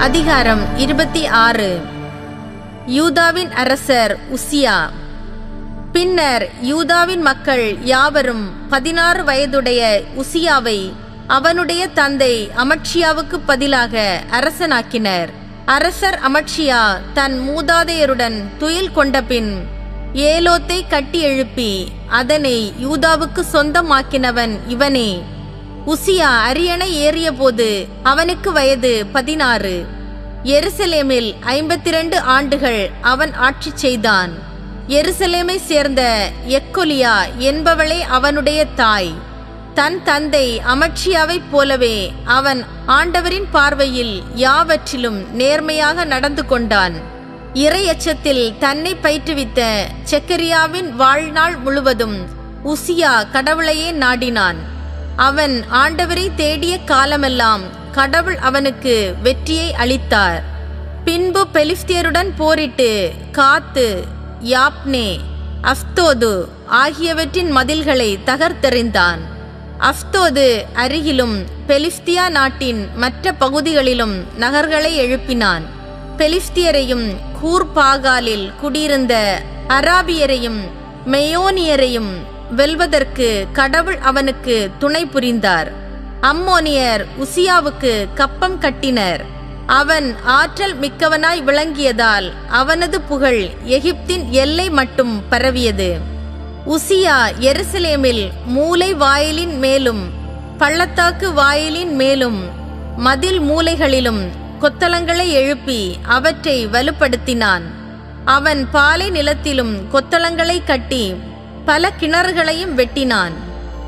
அதிகாரம் இருபத்தி ஆறு. யூதாவின் அரசர் உசியா. பின்னர் யூதாவின் மக்கள் யாவரும் பதினாறு வயதுடைய உசியாவை அவனுடைய தந்தை அமட்சியாவுக்கு பதிலாக அரசனாக்கினர். அரசர் அமட்சியா தன் மூதாதையருடன் துயில் கொண்டபின் ஏலோத்தை கட்டி எழுப்பி அதனை யூதாவுக்கு சொந்தமாக்கினவன் இவனே. உசியா அரியணை ஏறியபோது அவனுக்கு வயது பதினாறு. எருசலேமில் ஐம்பத்தி ரெண்டு ஆண்டுகள் அவன் ஆட்சி செய்தான். எருசலேமை சேர்ந்த எக்கொலியா என்பவளே அவனுடைய தாய். தன் தந்தை அமட்சியாவைப் போலவே அவன் ஆண்டவரின் பார்வையில் யாவற்றிலும் நேர்மையாக நடந்து கொண்டான். இறையச்சத்தில் தன்னை பயிற்றுவித்த செக்கரியாவின் வாழ்நாள் முழுவதும் உசியா கடவுளையே நாடினான். அவன் ஆண்டவரை தேடிய காலமெல்லாம் கடவுள் அவனுக்கு வெற்றியை அளித்தார். பின்பு பெலிஸ்தியருடன் போரிட்டு காத்து யாப்னே அஃப்தோது ஆகியவற்றின் மதில்களை தகர்த்தெறிந்தான். அஃப்தோது அருகிலும் பெலிஸ்தியா நாட்டின் மற்ற பகுதிகளிலும் நகர்களை எழுப்பினான். பெலிஸ்தியரையும் கூர்பாகாலில் குடியிருந்த அராபியரையும் மெயோனியரையும் வெல்வதற்கு கடவுள் அவனுக்கு துணை புரிந்தார். அம்மோனியர் உசியாவுக்கு கப்பம் கட்டினர். அவன் ஆற்றல் மிக்கவனாய் விளங்கியதால் அவனது புகழ் எகிப்தின் எல்லை மட்டும் பரவியது. உசியா எருசலேமில் மூலை வாயிலின் மேலும் பள்ளத்தாக்கு வாயிலின் மேலும் மதில் மூலைகளிலும் கொத்தளங்களை எழுப்பி அவற்றை வலுப்படுத்தினான். அவன் பாலை நிலத்திலும் கொத்தளங்களை கட்டி பல கிணறுகளையும் வெட்டினான்.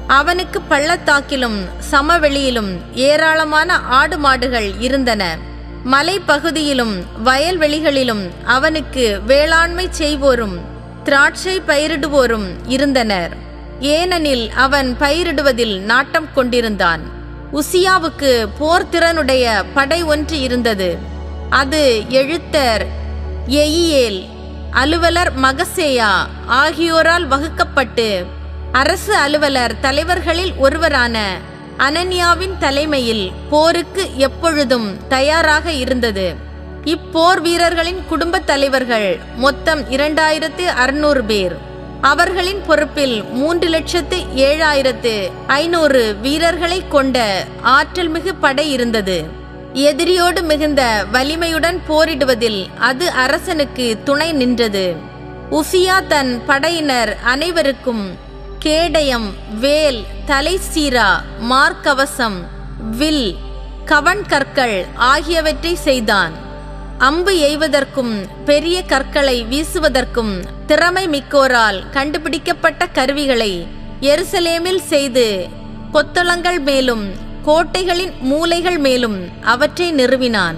அவனுக்கு பள்ளத்தாக்கிலும் சமவெளியிலும் ஏராளமான ஆடு மாடுகள் இருந்தன. மலைப்பகுதியிலும் வயல்வெளிகளிலும் அவனுக்கு வேளாண்மை செய்வோரும் திராட்சை பயிரிடுவோரும் இருந்தனர். ஏனெனில் அவன் பயிரிடுவதில் நாட்டம் கொண்டிருந்தான். உசியாவுக்கு போர்த்திறனுடைய படை ஒன்று இருந்தது. அது எழுத்தர் எயியேல் அலுவலர் மகசேயா ஆகியோரால் வகுக்கப்பட்டு அரசு அலுவலர் தலைவர்களில் ஒருவரான அனன்யாவின் தலைமையில் போருக்கு எப்பொழுதும் தயாராக இருந்தது. இப்போர் வீரர்களின் குடும்பத் தலைவர்கள் மொத்தம் இரண்டாயிரத்து அறுநூறு பேர். அவர்களின் பொறுப்பில் மூன்று லட்சத்து ஏழாயிரத்து ஐநூறு வீரர்களை கொண்ட ஆற்றல் மிகு படை இருந்தது. எதிரியோடு மிகுந்த வலிமையுடன் போரிடுவதில் அது அரசனுக்கு துணை நின்றது. உஃபியா தன் படையினர் அனைவருக்கும் கேடயம் வேல் தலை சீரா மார்க்கவசம் வில் கவன் கற்கள் ஆகியவற்றை செய்தான். அம்பு எய்வதற்கும் பெரிய கற்களை வீசுவதற்கும் திறமை மிக்கோரால் கண்டுபிடிக்கப்பட்ட கருவிகளை எருசலேமில் செய்து கொத்தளங்கள் மேலும் கோட்டைகளின் மூலைகள் மேலும் அவற்றை நிறுவினான்.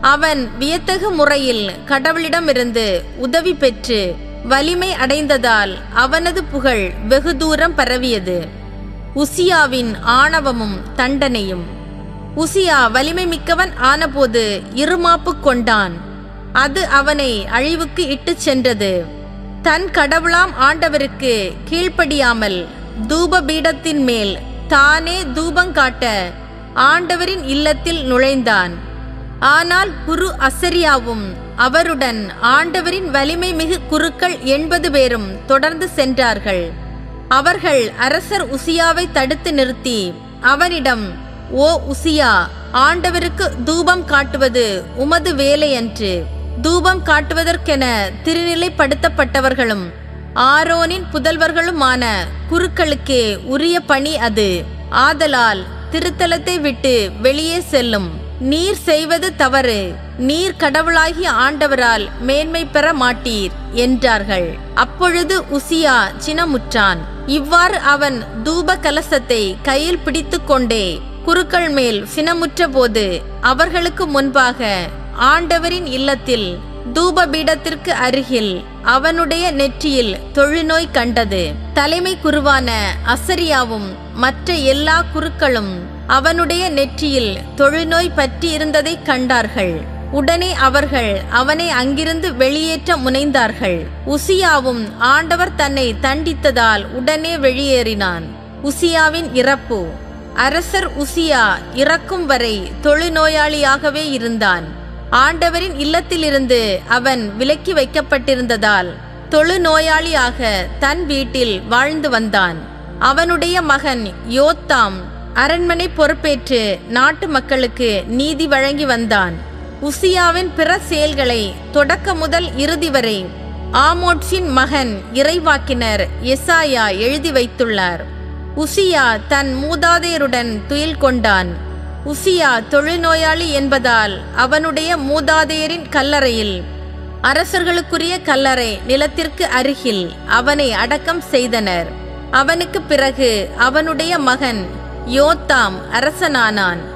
அவன் வியத்தகு முறையில் கடவுளிடமிருந்து உதவி பெற்று வலிமை அடைந்ததால் அவனது புகழ் வெகு தூரம் பரவியது. உசியாவின் ஆணவமும் தண்டனையும். உசியா வலிமை மிக்கவன் ஆனபோது இருமாப்பு கொண்டான். அது அவனை அழிவுக்கு இட்டுச் சென்றது. தன் கடவுளாம் ஆண்டவருக்கு கீழ்ப்படியாமல் தூப பீடத்தின் மேல் தானே தூபங்காட்ட ஆண்டவரின் இல்லத்தில் நுழைந்தான். ஆனால் குரு அசரியாவும் அவருடன் ஆண்டவரின் வலிமை மிகு குருக்கள் எண்பது பேரும் தொடர்ந்து சென்றார்கள். அவர்கள் அரசர் உசியாவை தடுத்து நிறுத்தி அவனிடம் ஓ உசியா ஆண்டவருக்கு தூபம் காட்டுவது உமது வேலையன்று. தூபம் காட்டுவதற்கென திருநிலைப்படுத்தப்பட்டவர்களும் ஆரோனின் புதல்வர்களுமான குருக்களுக்கே உரிய பணி அது. ஆதலால் திருத்தலத்தை விட்டு வெளியே செல்லும். நீர் செய்வது தவறு. நீர் கடவுளாகிய ஆண்டவரால் மேன்மை பெற மாட்டீர் என்றார்கள். அப்பொழுது உசியா சினமுற்றான். இவ்வாறு அவன் தூப கலசத்தை கையில் பிடித்துக்கொண்டே குருக்கள் மேல் சினமுற்ற போது அவர்களுக்கு முன்பாக ஆண்டவரின் இல்லத்தில் தூபபீடத்திற்கு அருகில் அவனுடைய நெற்றியில் தொழுநோய் கண்டது. தலைமை குருவான அசரியாவும் மற்ற எல்லா குருக்களும் அவனுடைய நெற்றியில் தொழுநோய் பற்றி இருந்ததை கண்டார்கள். உடனே அவர்கள் அவனை அங்கிருந்து வெளியேற்ற முனைந்தார்கள். உசியாவும் ஆண்டவர் தன்னை தண்டித்ததால் உடனே வெளியேறினான். உசியாவின் இறப்பு. அரசர் உசியா இறக்கும் வரை தொழுநோயாளியாகவே இருந்தான். ஆண்டவரின் இல்லத்திலிருந்து அவன் விலக்கி வைக்கப்பட்டிருந்ததால் தொழுநோயாளியாக தன் வீட்டில் வாழ்ந்து வந்தான். அவனுடைய மகன் யோத்தாம் அரண்மனை பொறுப்பேற்று நாட்டு மக்களுக்கு நீதி வழங்கி வந்தான். உசியாவின் பிற செயல்களை தொடக்க முதல் இறுதி வரை ஆமோட்ஸின் மகன் இறைவாக்கினர் எசாயா எழுதி வைத்துள்ளார். உசியா தன் மூதாதையருடன் துயில் கொண்டான். உசியா தொழுநோயாளி என்பதால் அவனுடைய மூதாதையரின் கல்லறையில். அரசர்களுக்குரிய கல்லறை நிலத்திற்கு அருகில் அவனை அடக்கம் செய்தனர். அவனுக்கு பிறகு அவனுடைய மகன் யோத்தாம் அரசனானான்.